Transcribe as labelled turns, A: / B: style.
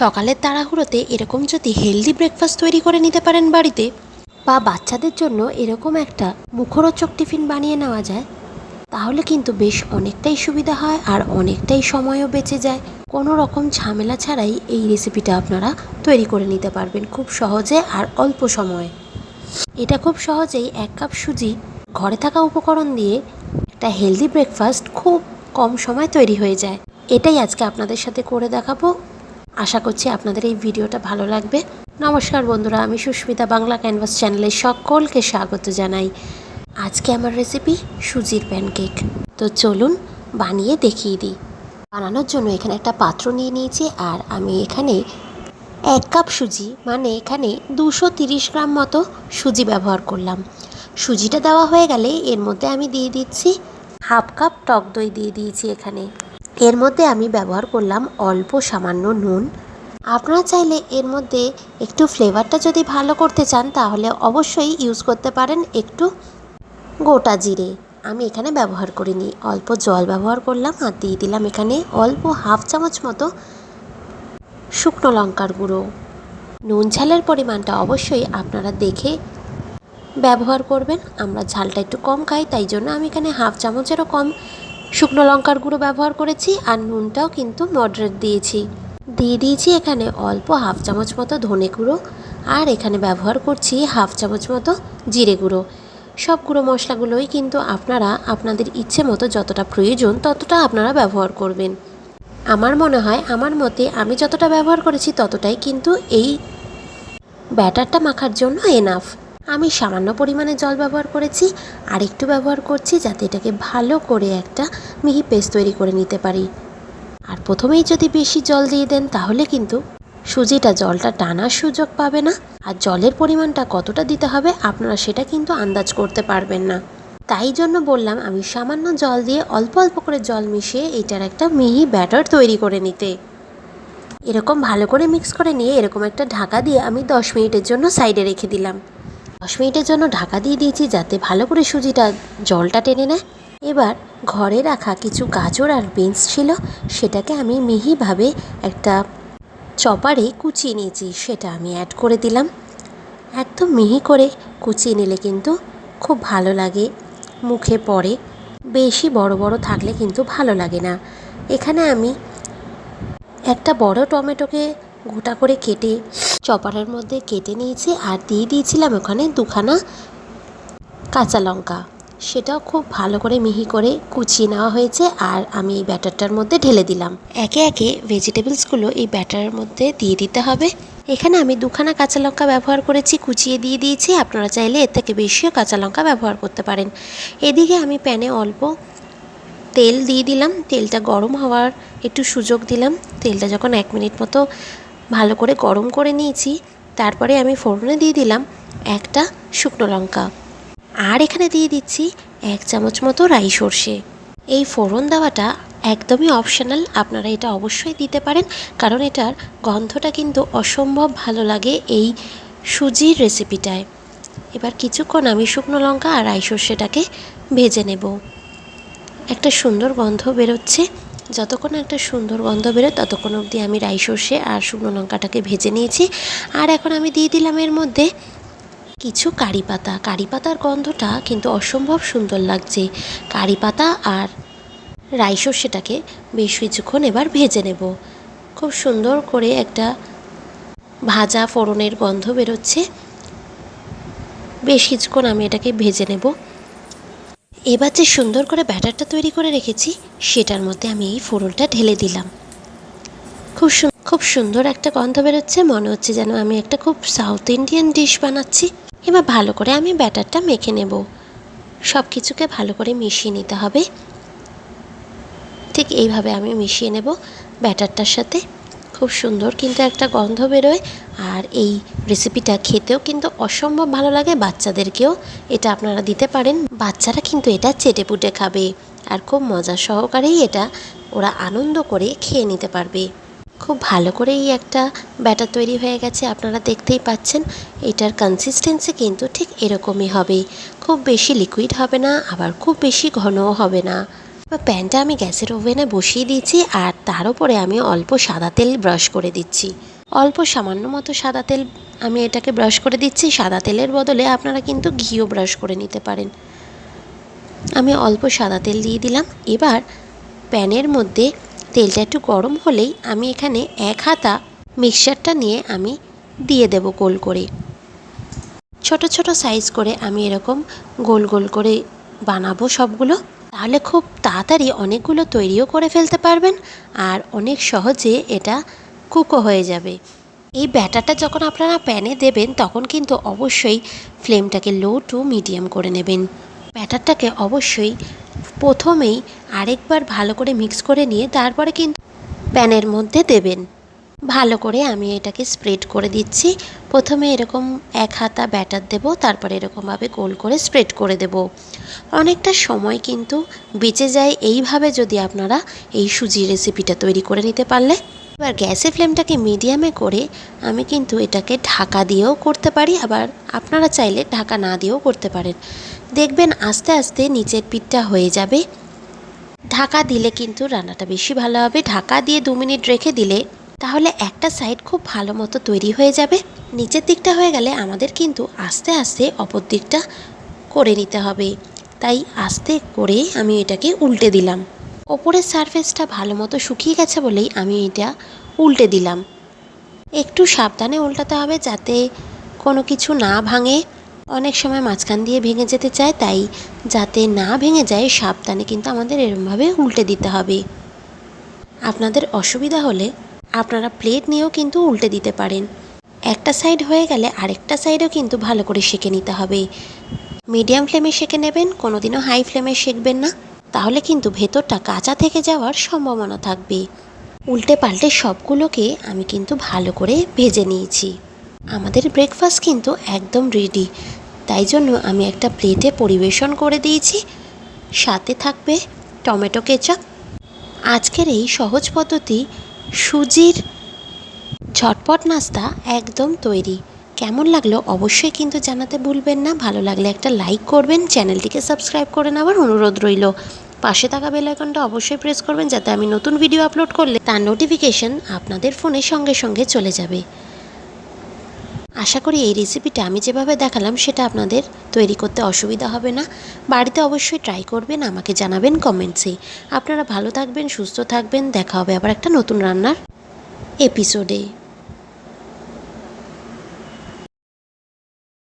A: সকালের তাড়াহুড়োতে এরকম যদি হেলদি ব্রেকফাস্ট তৈরি করে নিতে পারেন বাড়িতে, বা বাচ্চাদের জন্য এরকম একটা মুখরোচক টিফিন বানিয়ে নেওয়া যায়, তাহলে কিন্তু বেশ অনেকটাই সুবিধা হয় আর অনেকটাই সময়ও বেঁচে যায়। কোনো রকম ঝামেলা ছাড়াই এই রেসিপিটা আপনারা তৈরি করে নিতে পারবেন খুব সহজে আর অল্প সময়ে। এটা খুব সহজেই এক কাপ সুজি, ঘরে থাকা উপকরণ দিয়ে একটা হেলদি ব্রেকফাস্ট খুব কম সময় তৈরি হয়ে যায়। এটাই আজকে আপনাদের সাথে করে দেখাবো। আশা করছি আপনাদের এই ভিডিওটা ভালো লাগবে। নমস্কার বন্ধুরা, আমি সুস্মিতা বাংলা ক্যানভাস চ্যানেলে সকলকে স্বাগত জানাই। আজকে আমার রেসিপি সুজির প্যানকেক তো চলুন বানিয়ে দেখিয়ে দিই। বানানোর জন্য এখানে একটা পাত্র নিয়ে নিয়েছি আর আমি এখানে এক কাপ সুজি মানে এখানে দুশো গ্রাম মতো সুজি ব্যবহার করলাম। সুজিটা দেওয়া হয়ে গেলে এর মধ্যে আমি দিয়ে দিচ্ছি হাফ কাপ টক দই দিয়ে দিয়েছি এখানে। এর মধ্যে আমি ব্যবহার করলাম অল্প সামান্য নুন। আপনারা চাইলে এর মধ্যে একটু ফ্লেভারটা যদি ভালো করতে চান, তাহলে অবশ্যই ইউজ করতে পারেন একটু গোটা জিরে। আমি এখানে ব্যবহার করিনি, অল্প জল ব্যবহার করলাম আর দিয়ে দিলাম এখানে অল্প হাফ চামচ মতো শুকনো লঙ্কার গুঁড়ো। নুন ঝালের পরিমাণটা অবশ্যই আপনারা দেখে ব্যবহার করবেন, আমরা ঝালটা একটু কম খাই, তাই জন্য আমি এখানে হাফ চামচেরও কম শুকনো লঙ্কার গুঁড়ো ব্যবহার করেছি আর নুনটাও কিন্তু মডারেট দিয়েছি। দিয়ে দিয়েছি এখানে অল্প হাফ চামচ মতো ধনে গুঁড়ো আর এখানে ব্যবহার করছি হাফ চামচ মতো জিরে গুঁড়ো। সব গুঁড়ো মশলাগুলোই কিন্তু আপনারা আপনাদের ইচ্ছে মতো যতটা প্রয়োজন ততটা আপনারা ব্যবহার করবেন। আমার মনে হয়, আমার মতে আমি যতটা ব্যবহার করেছি ততটাই কিন্তু এই ব্যাটারটা মাখার জন্য এনাফ আমি সামান্য পরিমাণে জল ব্যবহার করেছি, আর একটু ব্যবহার করছি যাতে এটাকে ভালো করে একটা মিহি পেস্ট তৈরি করে নিতে পারি। আর প্রথমেই যদি বেশি জল দিয়ে দেন, তাহলে কিন্তু সুজিটা জলটা টানার সুযোগ পাবে না, আর জলের পরিমাণটা কতটা দিতে হবে আপনারা সেটা কিন্তু আন্দাজ করতে পারবেন না। তাই জন্য বললাম আমি সামান্য জল দিয়ে অল্প অল্প করে জল মিশিয়ে এটার একটা মিহি ব্যাটার তৈরি করে নিতে। এরকম ভালো করে মিক্স করে নিয়ে এরকম একটা ঢাকা দিয়ে আমি দশ মিনিটের জন্য সাইডে রেখে দিলাম। দশ মিনিটের জন্য ঢাকা দিয়ে দিয়েছি যাতে ভালো করে সুজিটা জলটা টেনে নেয়। এবার ঘরে রাখা কিছু গাজর আর বিনস ছিল, সেটাকে আমি মিহিভাবে একটা চপারে কুচিয়ে নিয়েছি, সেটা আমি অ্যাড করে দিলাম। একদম মিহি করে কুচিয়ে নিলে কিন্তু খুব ভালো লাগে, মুখে পড়ে। বেশি বড় বড় থাকলে কিন্তু ভালো লাগে না। এখানে আমি একটা বড় টমেটোকে গোটা করে কেটে চপারের মধ্যে কেটে নিয়েছি আর দিয়ে দিয়েছিলাম ওখানে দুখানা কাঁচা লঙ্কা। সেটাও খুব ভালো করে মিহি করে কুচিয়ে নেওয়া হয়েছে আর আমি এই ব্যাটারটার মধ্যে ঢেলে দিলাম। একে একে ভেজিটেবলসগুলো এই ব্যাটারের মধ্যে দিয়ে দিতে হবে। এখানে আমি দুখানা কাঁচা লঙ্কা ব্যবহার করেছি, কুচিয়ে দিয়ে দিয়েছি। আপনারা চাইলে এর থেকে বেশিও কাঁচা লঙ্কা ব্যবহার করতে পারেন। এদিকে আমি প্যানে অল্প তেল দিয়ে দিলাম। তেলটা গরম হওয়ার একটু সুযোগ দিলাম। তেলটা যখন এক মিনিট মতো ভালো করে গরম করে নিয়েছি, তারপরে আমি ফোড়নে দিয়ে দিলাম একটা শুকনো লঙ্কা। আর এখানে দিয়ে দিচ্ছি এক চামচ মতো রাই সর্ষে। এই ফোড়ন দেওয়াটা একদমই অপশনাল আপনারা এটা অবশ্যই দিতে পারেন, কারণ এটার গন্ধটা কিন্তু অসম্ভব ভালো লাগে এই সুজির রেসিপিটায় এবার কিছুক্ষণ আমি শুকনো লঙ্কা আর রাই সর্ষেটাকে ভেজে নেব। একটা সুন্দর গন্ধ বেরোচ্ছে। যতক্ষণ একটা সুন্দর গন্ধ বেরোয়, ততক্ষণ অবধি আমি রাই সর্ষে আর শুকনো লঙ্কাটাকে ভেজে নিয়েছি। আর এখন আমি দিয়ে দিলাম এর মধ্যে কিছু কারি পাতা। কারি পাতার গন্ধটা কিন্তু অসম্ভব সুন্দর লাগছে। কারি পাতা আর রাই সর্ষেটাকে বেশ কিছুক্ষণ এবার ভেজে নেব। খুব সুন্দর করে একটা ভাজা ফোড়নের গন্ধ বেরোচ্ছে। বেশ কিছুক্ষণ আমি এটাকে ভেজে নেব। এবার যে সুন্দর করে ব্যাটারটা তৈরি করে রেখেছি, সেটার মধ্যে আমি এই ফোড়নটা ঢেলে দিলাম। খুব খুব সুন্দর একটা গন্ধ বেরোচ্ছে, মনে হচ্ছে যেন আমি একটা খুব সাউথ ইন্ডিয়ান ডিশ বানাচ্ছি। এবার ভালো করে আমি ব্যাটারটা মেখে নেব। সব কিছুকে ভালো করে মিশিয়ে নিতে হবে। ঠিক এইভাবে আমি মিশিয়ে নেব ব্যাটারটার সাথে। খুব সুন্দর কিন্তু একটা গন্ধ বেরোয়, আর এই রেসিপিটা খেতেও কিন্তু অসম্ভব ভালো লাগে বাচ্চাদেরকেও। এটা আপনারা দিতে পারেন। বাচ্চারা কিন্তু এটা চেটে পুটে খাবে। আর খুব মজা সহকারেই এটা ওরা আনন্দ করে খেয়ে নিতে পারবে। খুব ভালো করেই একটা ব্যাটার তৈরি হয়ে গেছে, আপনারা দেখতেই পাচ্ছেন। এটার কনসিস্টেন্সি কিন্তু ঠিক এরকমই হবে। খুব বেশি লিকুইড হবে না, আবার খুব বেশি ঘনও হবে না। প্যানটা আমি গ্যাসের ওভেনে বসিয়ে দিয়েছি, আর তার উপরে আমি অল্প সাদা তেল ব্রাশ করে দিচ্ছি। অল্প সামান্য মতো সাদা তেল আমি এটাকে ব্রাশ করে দিচ্ছি, সাদা তেলের বদলে আপনারা কিন্তু ঘিও ব্রাশ করে নিতে পারেন। আমি অল্প সাদা তেল দিয়ে দিলাম। এবার প্যানের মধ্যে তেলটা একটু গরম হলেই আমি এখানে এক হাতা মিক্সচারটা নিয়ে আমি দিয়ে দেব গোল করে। ছোট ছোট সাইজ করে আমি এরকম গোল গোল করে বানাবো সবগুলো। তাহলে খুব তাড়াতাড়ি অনেকগুলো তৈরিও করে ফেলতে পারবেন আর অনেক সহজে এটা কুকও হয়ে যাবে। এই ব্যাটারটা যখন আপনারা প্যানে দেবেন, তখন কিন্তু অবশ্যই ফ্লেমটাকে লো টু মিডিয়াম করে নেবেন। ব্যাটারটাকে অবশ্যই প্রথমেই আরেকবার ভালো করে মিক্স করে নিয়ে তারপরে কিন্তু প্যানের মধ্যে দেবেন। ভালো করে আমি এটাকে স্প্রেড করে দিচ্ছি। প্রথমে এরকম এক হাতা ব্যাটার দেব, তারপরে এরকমভাবে গোল করে স্প্রেড করে দেব। অনেকটা সময় কিন্তু বেঁচে যায়। এইভাবে যদি আপনারা এই সুজির রেসিপিটা তৈরি করে নিতে পারলে এবার গ্যাসের ফ্লেমটাকে মিডিয়ামে করে আমি কিন্তু এটাকে ঢাকা দিয়েও করতে পারি, আবার আপনারা চাইলে ঢাকা না দিয়েও করতে পারেন। দেখবেন আস্তে আস্তে নিচের পিঠটা হয়ে যাবে। ঢাকা দিলে কিন্তু রান্নাটা বেশি ভালো হবে। ঢাকা দিয়ে দু মিনিট রেখে দিলে তাহলে একটা সাইড খুব ভালো মতো তৈরি হয়ে যাবে। নিচের দিকটা হয়ে গেলে আমাদের কিন্তু আস্তে আস্তে অপর দিকটা করে নিতে হবে। তাই আস্তে করে আমি এটাকে উল্টে দিলাম। ওপরের সারফেসটা ভালো মতো শুকিয়ে গেছে বলেই আমি এটা উল্টে দিলাম। একটু সাবধানে উল্টাতে হবে যাতে কোনো কিছু না ভাঙে। অনেক সময় মাঝখান দিয়ে ভেঙে যেতে চায়, তাই যাতে না ভেঙে যায়, সাবধানে কিন্তু আমাদের এরমভাবে উল্টে দিতে হবে। আপনাদের অসুবিধা হলে আপনারা প্লেট নিয়েও কিন্তু উল্টে দিতে পারেন। একটা সাইড হয়ে গেলে আরেকটা সাইডও কিন্তু ভালো করে সেঁকে নিতে হবে। মিডিয়াম ফ্লেমে সেঁকে নেবেন, কোনোদিনও হাই ফ্লেমে সেঁকবেন না। তাহলে কিন্তু ভেতরটা কাঁচা থেকে যাওয়ার সম্ভাবনা থাকবে। উল্টে পাল্টে সবগুলোকে আমি কিন্তু ভালো করে ভেজে নিয়েছি। আমাদের ব্রেকফাস্ট কিন্তু একদম রেডি তাই জন্য আমি একটা প্লেটে পরিবেশন করে দিয়েছি। সাথে থাকবে টমেটো কেচাপ। আজকের এই সহজ পদ্ধতি সুজির ঝটপট নাস্তা একদম তৈরি। কেমন লাগল অবশ্যই কিন্তু জানাতে ভুলবেন না। ভালো লাগলে একটা লাইক করবেন। চ্যানেলটিকে সাবস্ক্রাইব করে নেওয়ার অনুরোধ রইল। পাশে থাকা বেল আইকনটা অবশ্যই প্রেস করবেন যাতে আমি নতুন ভিডিও আপলোড করলে তার নোটিফিকেশন আপনাদের ফোনে সঙ্গে সঙ্গে চলে যাবে। আশা করি এই রেসিপিটা আমি যেভাবে দেখালাম সেটা আপনাদের তৈরি করতে অসুবিধা হবে না। বাড়িতে অবশ্যই ট্রাই করবেন, আমাকে জানাবেন কমেন্টসে আপনারা ভালো থাকবেন, সুস্থ থাকবেন, দেখা হবে আবার একটা নতুন রান্নার এপিসোডে